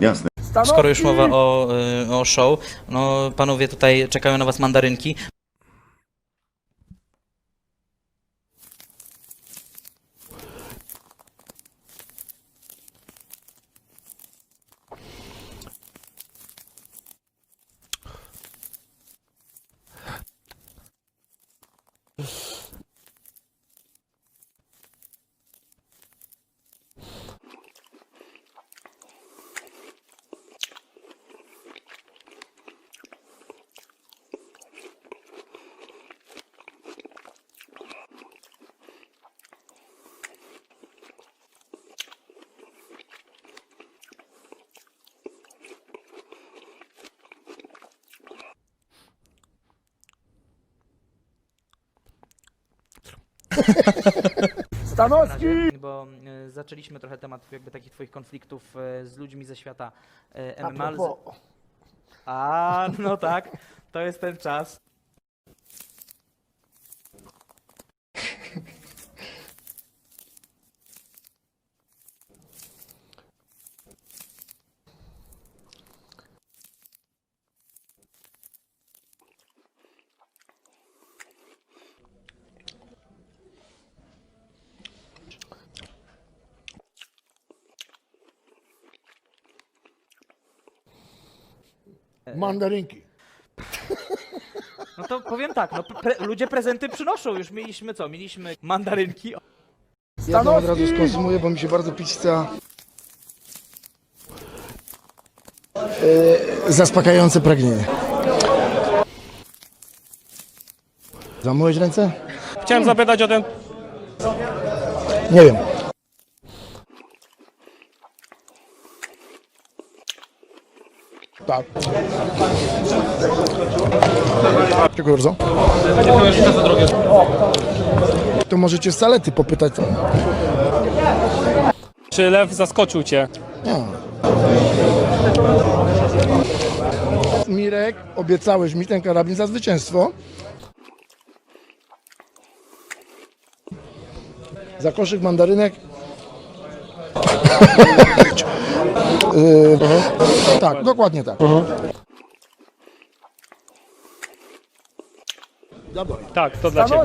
Jasne. Skoro już mowa o, y, o show, no panowie tutaj czekają na was mandarynki. Stanowski! Bo y, zaczęliśmy trochę temat jakby takich twoich konfliktów y, z ludźmi ze świata y, A MMA. A, no tak, to jest ten czas. Mandarynki. No to powiem tak, no pre ludzie prezenty przynoszą. Już mieliśmy co? Mieliśmy mandarynki. Ja to od razu skonsumuję, bo mi się bardzo pić chce. Yy, zaspokajające pragnienie. Zamyłeś ręce? Chciałem zapytać o ten Nie wiem. Tak. Dziękuję bardzo. To możecie z salety popytać. Czy lew zaskoczył cię? Nie. Mirek, obiecałeś mi ten karabin za zwycięstwo. Za koszyk mandarynek. Yy, tak, dokładnie tak. Tak, to dla ciebie.